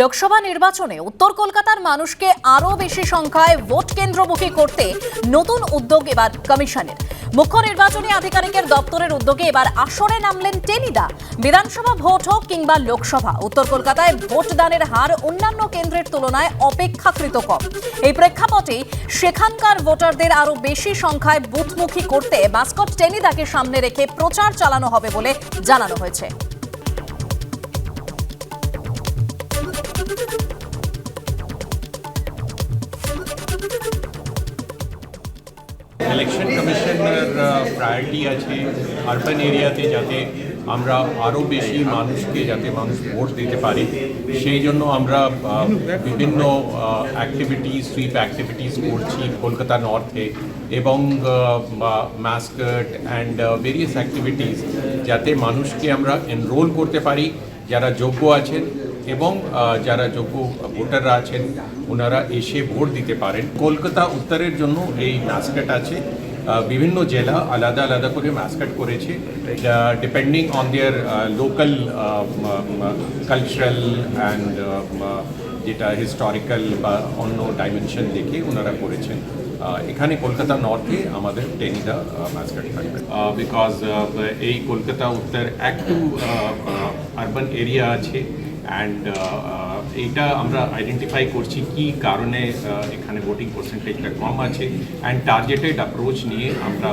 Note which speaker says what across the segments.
Speaker 1: লোকসভা নির্বাচনে উত্তর কলকাতার মানুষকে আরও বেশি সংখ্যায় ভোট কেন্দ্রমুখী করতে নতুন উদ্যোগ এবার কমিশনের। মুখ্য নির্বাচনী আধিকারিকের দপ্তরের উদ্যোগে এবার আসরে নামলেন টেনিদা বিধানসভা ভোট হোক কিংবা লোকসভা, উত্তর কলকাতায় ভোটদানের হার অন্যান্য কেন্দ্রের তুলনায় অপেক্ষাকৃত কম। এই প্রেক্ষাপটেই সেখানকার ভোটারদের আরও বেশি সংখ্যায় বুথমুখী করতে মাস্কট টেনিদাকে সামনে রেখে প্রচার চালানো হবে বলে জানানো হয়েছে।
Speaker 2: কমিশনের প্রায়োরিটি আছে আরবান এরিয়াতে যাতে আমরা আরও বেশি মানুষকে যাতে মানুষ ভোট দিতে পারে। সেই জন্য আমরা বিভিন্ন অ্যাক্টিভিটিস সুইপ অ্যাক্টিভিটিস করছি কলকাতা নর্থে এবং ম্যাসকট অ্যান্ড ভেরিয়াস অ্যাক্টিভিটিস যাতে মানুষকে আমরা এনরোল করতে পারি, যারা যোগ্য আছেন এবং যারা যোগ্য ভোটাররা আছেন, ওনারা এসে ভোট দিতে পারেন। কলকাতা উত্তরের জন্য এই ম্যাসকেট আছে। বিভিন্ন জেলা আলাদা আলাদা করে ম্যাসকেট করেছে depending on their local cultural and যেটা হিস্টোরিক্যাল বা অন্য ডাইমেনশন দেখে ওনারা করেছেন। এখানে কলকাতা নর্থে আমাদের টেনিদা ম্যাসকেট থাকবে। বিকজ এই কলকাতা উত্তর একটু আরবান এরিয়া আছে অ্যান্ড এইটা আমরা আইডেন্টিফাই করছি কি কারণে এখানে ভোটিং পার্সেন্টেজটা কম আছে অ্যান্ড টার্গেটেড অ্যাপ্রোচ নিয়ে আমরা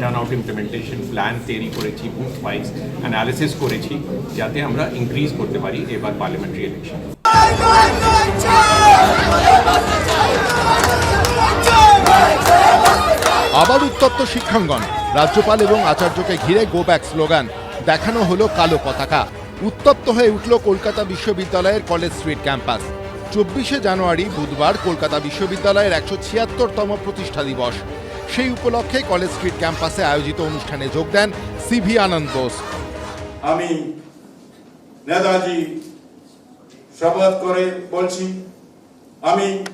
Speaker 2: টার্ন আউট ইমপ্লিমেন্টেশন প্ল্যান তৈরি করেছি বুথ ওয়াইজ অ্যানালিসিস করেছি, যাতে আমরা ইনক্রিজ করতে পারি এবার পার্লামেন্টারি ইলেকশন
Speaker 3: আবার উত্তপ্ত শিক্ষাঙ্গন, রাজ্যপাল এবং আচার্যকে ঘিরে গো ব্যাক স্লোগান দেখানো হলো কালো পতাকা। উত্তপ্ত হয়ে উঠল কলকাতা বিশ্ববিদ্যালয়ের কলেজ স্ট্রিট ক্যাম্পাস। চব্বিশে জানুয়ারি বুধবার কলকাতা বিশ্ববিদ্যালয়ের একশো ছিয়াত্তরতম প্রতিষ্ঠা দিবস। সেই উপলক্ষে কলেজ স্ট্রিট ক্যাম্পাসে আয়োজিত অনুষ্ঠানে যোগ দেন সিভি আনন্দ বোস।
Speaker 4: আমি নেতাজি শপথ করে বলছি, আমি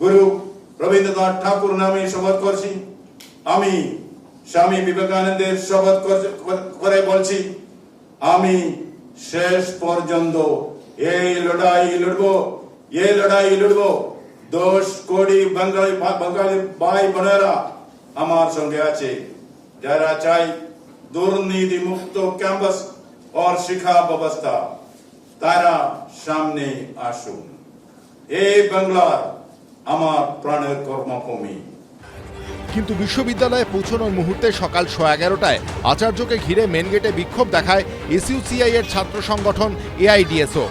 Speaker 4: গুরু রবীন্দ্রনাথ ঠাকুর নামে শপথ করছি, আমি স্বামী বিবেকানন্দের শপথ কর- বলছি, আমি শেষ পর্যন্ত এই লড়াই লড়বো, এই লড়াই লড়বো। দশ কোটি বাঙালি বাঙালি ভাই বোনেরা আমার সঙ্গে আছে। যারা চাই দুর্নীতি মুক্ত ক্যাম্পাস और শিক্ষা ব্যবস্থা, তারা সামনে আসুন। এই বাংলার আমার প্রাণের কর্মভূমি।
Speaker 3: কিন্তু বিশ্ববিদ্যালয়ে পৌঁছানোর মুহূর্তে সকাল শো এগারোটায় আচার্যকে ঘিরে মেন গেটে বিক্ষোভ দেখায় এসইউসিআই এর ছাত্র সংগঠন এআইডিএসও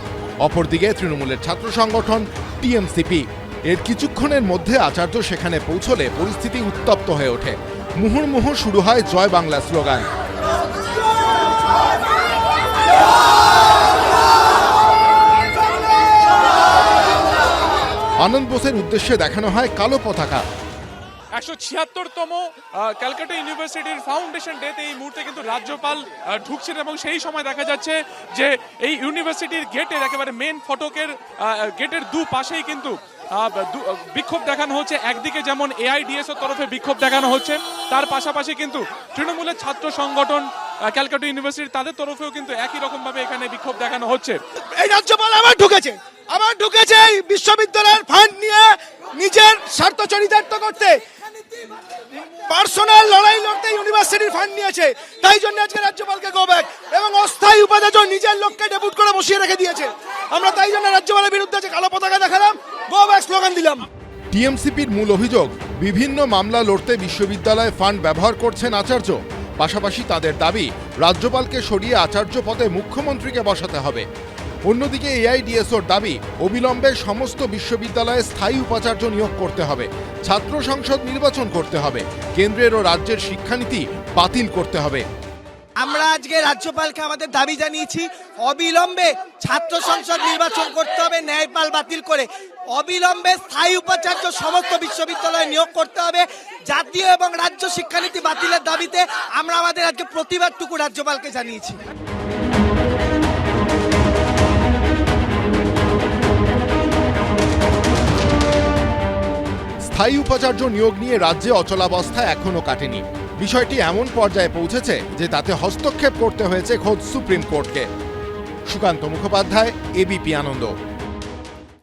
Speaker 3: অপরদিকে তৃণমূলের ছাত্র সংগঠন টিএমসিপি এর কিছুক্ষণের মধ্যে আচার্য সেখানে পৌঁছলে পরিস্থিতি উত্তপ্ত হয়ে ওঠে। মুহুর্মুহু শুরু হয় জয় বাংলা স্লোগান। আনন্দ বোসের উদ্দেশ্যে দেখানো হয় কালো পতাকা।
Speaker 5: একশো ছিয়াত্তরতম ক্যালকাটা ইউনিভার্সিটির ফাউন্ডেশন ডেতে এই মুহূর্তে কিন্তু রাজ্যপাল ঢুকছেন এবং সেই সময় দেখা যাচ্ছে যে এই ইউনিভার্সিটির গেটের একেবারে মেন ফটকের গেটের দু পাশেই কিন্তু বিক্ষোভ দেখানো হচ্ছে। একদিকে যেমন এআইডিএস এর তরফে বিক্ষোভ দেখানো হচ্ছে, তার পাশাপাশি কিন্তু তৃণমূলের ছাত্র সংগঠন ক্যালকাটা ইউনিভার্সিটি তাদের তরফেও কিন্তু একই রকম ভাবে এখানে বিক্ষোভ দেখানো হচ্ছে।
Speaker 6: এই রাজ্যপাল আবার ঢুকেছে আবার ঢুকেছে এই বিশ্ববিদ্যালয়ের ফান্ড নিয়ে নিজের স্বার্থ চরিতার্থ করতে। পার্সোনাল লড়াই লড়তে ইউনিভার্সিটির ফান্ড নিয়েছে। তাই জন্য আজকে রাজ্যপালকে গো ব্যাক এবং অস্থায়ী উপাচার্য নিজের লোককে ডেপুট করে বসিয়ে রেখে দিয়েছে। আমরা তাই জন্য রাজ্যপালের বিরুদ্ধে যে কালো পতাকা দেখালাম গো ব্যাক স্লোগান দিলাম।
Speaker 3: টিএমসিপির মূল অভিযোগ, বিভিন্ন মামলা লড়তে বিশ্ববিদ্যালয়ে ফান্ড ব্যবহার করছেন আচার্য। পাশাপাশি তাদের দাবি, রাজ্যপালকে সরিয়ে আচার্য পদে মুখ্যমন্ত্রীকে বসাতে হবে। অন্যদিকে এআইডিএসওর দাবি, অবিলম্বে সমস্ত বিশ্ববিদ্যালয়ে স্থায়ী উপাচার্য নিয়োগ করতে হবে, ছাত্র সংসদ নির্বাচন করতে হবে, কেন্দ্রের ও রাজ্যের শিক্ষানীতি বাতিল করতে হবে।
Speaker 6: আমরা আজকে রাজ্যপালকে আমাদের দাবি জানিয়েছি, অবিলম্বে ছাত্র সংসদ নির্বাচন করতে হবে, ন্যায়পাল বাতিল করে। অবিলম্বে স্থায়ী উপাচার্য সমস্ত বিশ্ববিদ্যালয়ে নিয়োগ করতে হবে, জাতীয় এবং রাজ্য শিক্ষানীতি বাতিলের দাবিতে আমরা আমাদের আজকে প্রতিবাদটুকু রাজ্যপালকে জানিয়েছি।
Speaker 3: স্থায়ী উপাচার্য নিয়োগ নিয়ে রাজ্যে অচলাবস্থা এখনও কাটেনি। বিষয়টি এমন পর্যায়ে পৌঁছেছে যে তাতে হস্তক্ষেপ করতে হয়েছে খোদ সুপ্রিম কোর্টকে। সুকান্ত মুখোপাধ্যায় এবিপি আনন্দ।